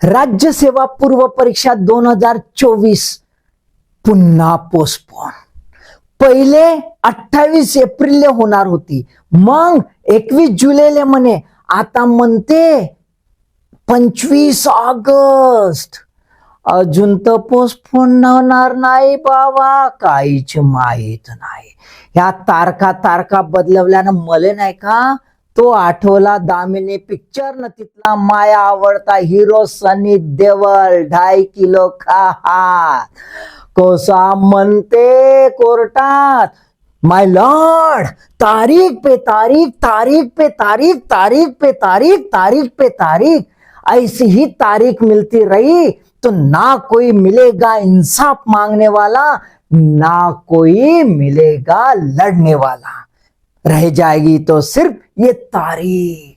राज्य सेवा पूर्व परीक्षा दोन हजार चोवीस पुन्हा पोस्टपोन पहिले अठ्ठावीस एप्रिल होणार होती. मग एकवीस जुलैले म्हणे आता म्हणते पंचवीस ऑगस्ट. अजून तर पोस्टपोन होणार नाही बाबा काहीच माहीत नाही. ह्या तारखा तारखा बदलवल्यानं मले नाही का तो आठवला दामिनी पिक्चर न तिथला माया आवडता हिरो सनी देवल. ढाई किलो खा हा कोसा म्हणते कोर्टात, माय लॉर्ड, तारीख पे तारीख तारीख पे तारीख तारीख पे तारीख तारीख पे तारीख. ऐसी ही तारीख मिलती रही तो ना कोई मिलेगा इंसाफ मांगने वाला, ना कोई मिलेगा लड़ने वाला. रह जाएगी तो सिर्फ ये तारीख।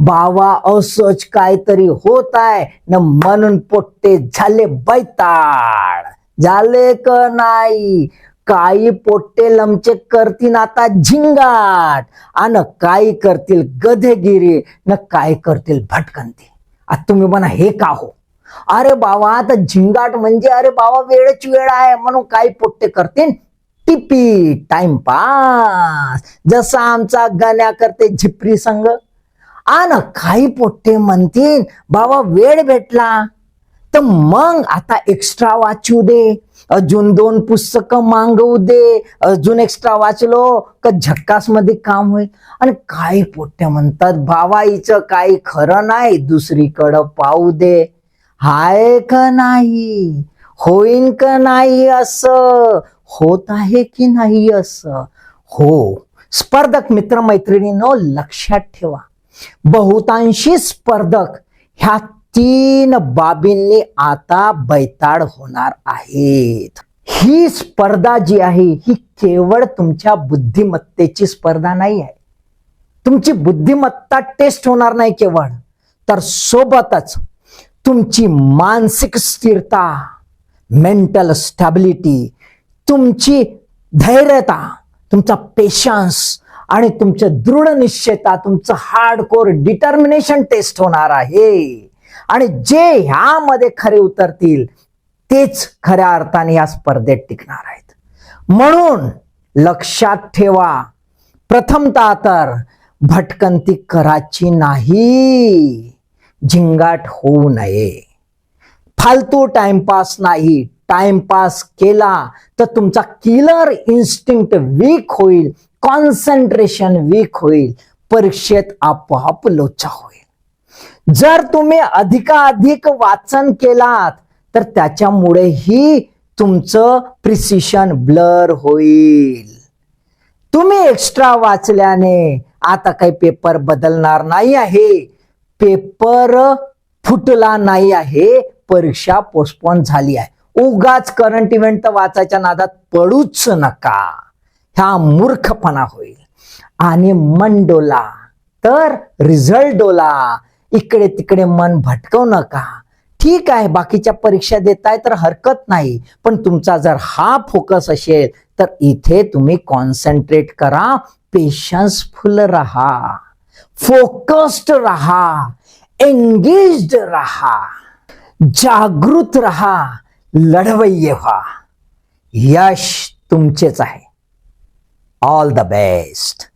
बावा असोच काहीतरी होत आहे न म्हणून पोट्टे झाले बैताळ झाले क नाही? काही पोट्टे लमचे करतील आता झिंगाट आणि काही करतील गधेगिरी न काय करतील भटकंती। आता तुम्ही म्हणा हे का हो? अरे बाबा आता झिंगाट म्हणजे अरे बाबा वेळच वेळ आहे म्हणून काही पोट्टे करतील? टिपी टाइमपास जसा आमचा गण्या करते झिपरी संघ. आन काही पोट्टे म्हणतील बाबा वेळ भेटला. तर मग आता एक्स्ट्रा वाचू दे. अजून दोन पुस्तक मागवू दे. अजून एक्स्ट्रा वाचलो का झक्कासमध्ये काम होईल. आणि काही पोट्टे म्हणतात बाबा हिचं काही खरं नाही दुसरीकडं पाहू दे. हाय का नाही? होईन का नाही असं? होत आहे की नाही असं? हो. स्पर्धक मित्रमैत्रिणींनो लक्षात ठेवा. बहुतांशी स्पर्धक ह्या तीन बाबींनी आता बैताड होणार आहेत. ही स्पर्धा जी आहे ही केवळ तुमच्या बुद्धिमत्तेची स्पर्धा नाही आहे. तुमची बुद्धिमत्ता टेस्ट होणार नाही केवळ तर सोबतच तुमची मानसिक स्थिरता मेंटल स्टॅबिलिटी तुमची धैर्यता तुमचा पेशन्स आणि तुमचं दृढ निश्चयता तुमचं हार्डकोर डिटर्मिनेशन टेस्ट होणार आहे. आणि जे ह्यामध्ये खरे उतरतील तेच खऱ्या अर्थाने या स्पर्धेत टिकणार आहेत. म्हणून लक्षात ठेवा प्रथमता तर भटकंती करायची नाही. झिंगाट होऊ नये. फालतू टाइमपास नाही. टाइमपास केला तर तुमचा किलर इन्स्टिंक्ट वीक होईल कॉन्सन्ट्रेशन वीक होईल परीक्षेत आपोआप लोचा होईल. जर तुम्ही अधिकाधिक वाचन केलात तर त्याच्यामुळेही तुमचं प्रिसिशन ब्लर होईल. तुम्ही एक्स्ट्रा वाचल्याने आता काही पेपर बदलणार नाही आहे. पेपर फुटला नाही आहे परीक्षा पोस्टपोन झाली आहे. उगाच करंट इव्हेंट तर वाचायच्या नादात पडूच नका. ह्या मूर्खपणा होईल. आणि मन डोला. तर रिझल्ट डोला. इकडे तिकडे मन भटकवू नका. ठीक आहे बाकीच्या परीक्षा देताय तर हरकत नाही. पण तुमचा जर हा फोकस असेल तर इथे तुम्ही कॉन्सन्ट्रेट करा. पेशन्सफुल राहा. फोकस्ड राहा. एंगेज्ड राहा. जागृत राहा. लढवय्ये व्हा यश तुमचेच आहे. All the best